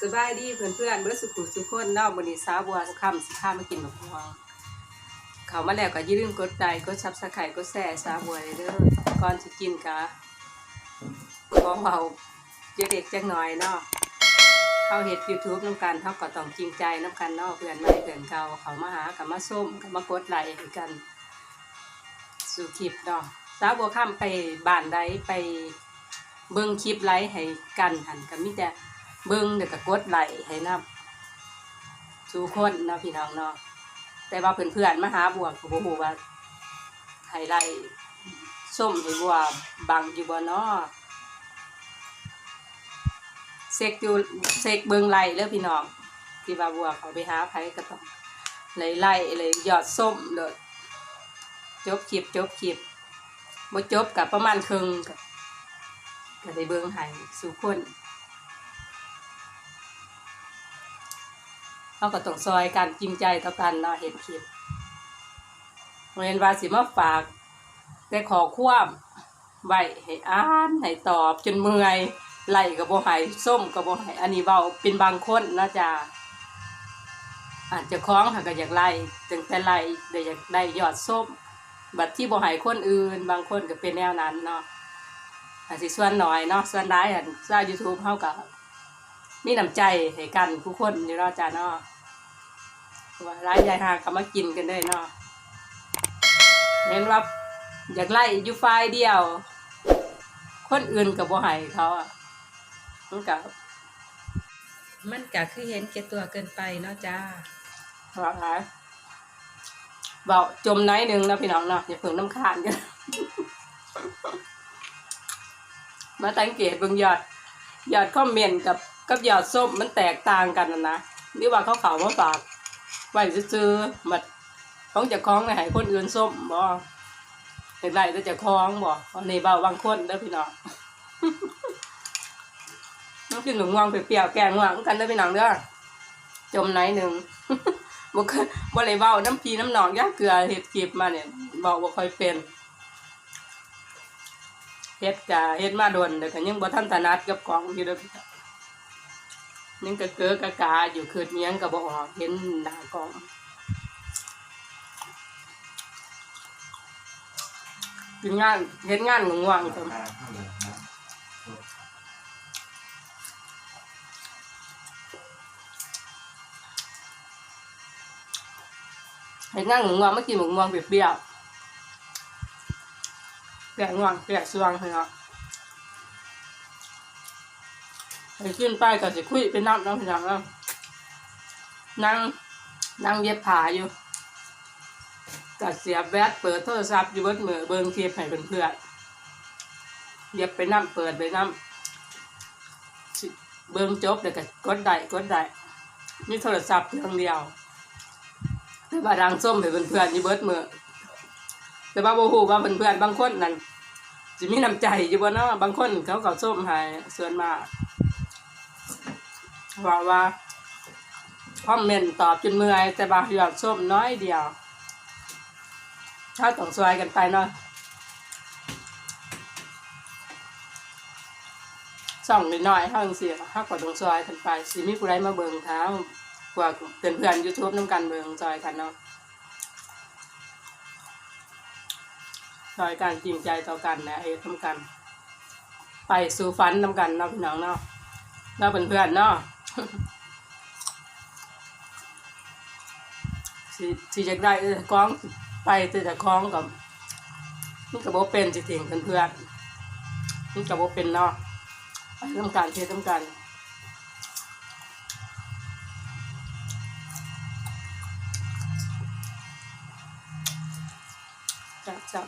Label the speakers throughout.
Speaker 1: สบายดีเพื่อนเพื่อนเมื่อสุขุสุขคนเนอกบนนี้สาวบัวคำสิข้ามากินหมกม่วงเขามาแล้วก็ยืมกดไลค์กดซับสไครต์กดแชร์สาวบัวเลยเด้อก่อนสิกินกะขอเบาเจาเด็กจักหน่อยเนาะเขาเห็ดยูทูบน้ำกันเขาก็ต้องจริงใจน้ำกันเนาะเพื่อนไม่เพื่อนเก่าเขามาหากับมาส้มกับมากดไลค์กันสู่คลิปเนาะสาวบัวข้ามไปบ้านใดไปเบิ่งคลิปไลค์ให้กันหันก็มีแต่ เบิ่งเดี๋ยวก็กดไลค์ให้นำสู่คนนะพี่น้องเนาะแต่ว่าเพื่อนๆมาหาบัวก็บ่ฮู้ว่าให้ไลค์ส้มห้บัวบังอยู่บ่เนาะเซ็กอยู่เซ็กเบิ่งไลค์เด้อพี่น้องที่ว่าบัวเขาไปหาไผก็ต้องไล่ไล่เลยยอดส้มเด้อจบคลิปจบคลิปบ่จบกับประมาณครึ่งก็ได้เบิ่งให้สู่คน เขาก็ต้องซอยกันจริงใจต่อกันเนาะเห็นคลิปเรียนว่าสิมาฝากแต่ขอความไว้ให้อ่านให้ตอบจนเมื่อยไหลก็บ่ให้ส้มก็บ่ให้อันนี้เว้าเป็นบางคนนะจ๊ะอาจจะคล้องหากก็อยากไล่จึงแต่ไล่ได้อยากได้ยอดส้ม บัดที่บ่ให้คนอื่น บางคนก็เป็นแนวนั้นเนาะอาจสิส่วนหน้อยเนาะส่วนร้ายอันสร้าง YouTube เฮากับมีน้ำใจให้กันผู้คนอยู่เนาะจ้าเนาะ ว่าร้ายยายหางก็มากินกันได้เนาะเห็นว่าอยากไล่อยู่ฝ่ายเดียว คนอื่นก็บ่ให้เขาอะมันก็มันก็คือเห็นแก่ตัวเกินไปเนาะจ้าว่าไงเบาจมไหนอยหนึงเนาะพี่น้องเนาะอย่าเพิ่งน้ำคานกัน มาสังเกตเบิ่งยอดยอดคอมเมนต์กับกับยอดส้มมันแตกต่างกันนะนะหรือว่าเขาเขามาฝาก ไว้ซื้อๆบัดของจะคล้องในให้คนอื่นส้มบ่เห็นไรแต่จะคล้องบ่อันนี้เบาบางคนเด้อพี่น้องน้องกินหนุ่มงวงเปรี้ยวแกงงวงกันเด้อพี่น้องเด้อจมไหนหนึ่งบ่เคยบ่เลยเว้าน้ำพีน้ำหนองยาเกลือเห็ดคลิปมาเนี่ยเว้าบ่ค่อยเป็นเฮ็ดกะเฮ็ดมาโดนแต่ก็ยังบ่ทันถนัดกับของอยู่เด้อพี่น้อง ยังกะเกอกะกาอยู่คือเมียงก็บ่ออกเห็นหน้ากองกินงานเฮ็ดงานง่วงๆก็เฮ็ดงานง่วงๆมากินหมกม่วงเปรี้ยวๆแกะง่วงแกะสวงพี่น้อ ไปขึ้นไปก็สิคุยไปน้ำน้องพี่น้องเนาะนั่งนั่งเย็บผ้าอยู่ก็เสียบแบตเปิดโทรศัพท์อยู่เบิดมือเบิ่งคลิปให้เพื่อนเย็บไปน้ำเปิดไปน้ำเบิ่งจบเดี๋ยวก็กดได้กดได้มีโทรศัพท์เครื่องเดียวแต่ว่าดังส้มให้เพื่อนๆอยู่เบิดมือแต่ว่าโมโหว่าเพื่อนๆบางคนนั่นจะมีน้ำใจอยู่บ่เนาะบางคนเขาก็ส้มให้ส่วนมาก ว่าว่าคอมเมนต์ตอบจนเมื่อย แต่บางยอดส้มน้อยเดียว ถ้าต้องสวยกันไปเนาะส่องนิดหน่อยเท่าจังสิถ้าก็ต้องสวยกันไปสิมีผู้ใดมาเบิ่งเท้ากว่าเพื่อนเพื่อนยูทูบน้ำกันเบิ่งซอยกันเนาะซอยกันจริงใจต่อกันนะเอ้ทำกัน ไปสู่ฝันนำกันเนาะพี่น้องเนาะเราเป็นเพื่อนเนาะ สิสิจะได้เออกล้องไปแต่จะคล้องกับนี่กับโบเป็นจริงเพื่อนๆนี่กับโบเป็นเนาะไปทำการเททำการจับจับ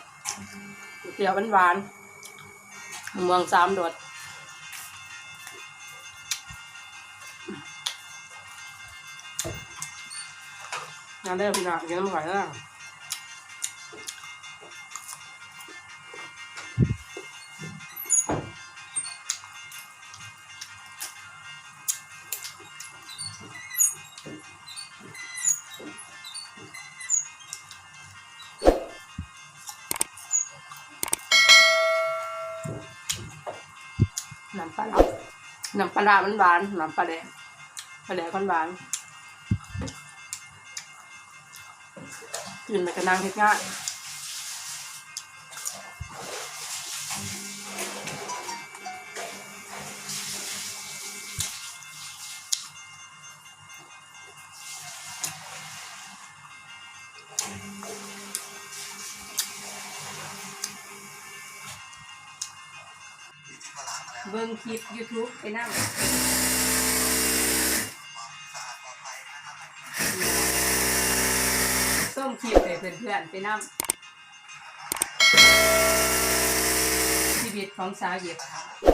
Speaker 1: เปรี้ยวหวานๆเมืองสามโดด งานได้พี่น้องกินน้ำก่อนนะน้ำปลาร้าน้ำปลาร้านหวานน้ำปลาแดงปลาแดกหวาน กินไปกระนังเฮ็ดง่ายเบิ่งคลิป YouTube ไปนั่ง คลิปไปเพื่อนๆไปนั่งชีวิตของสาวเหยียบไท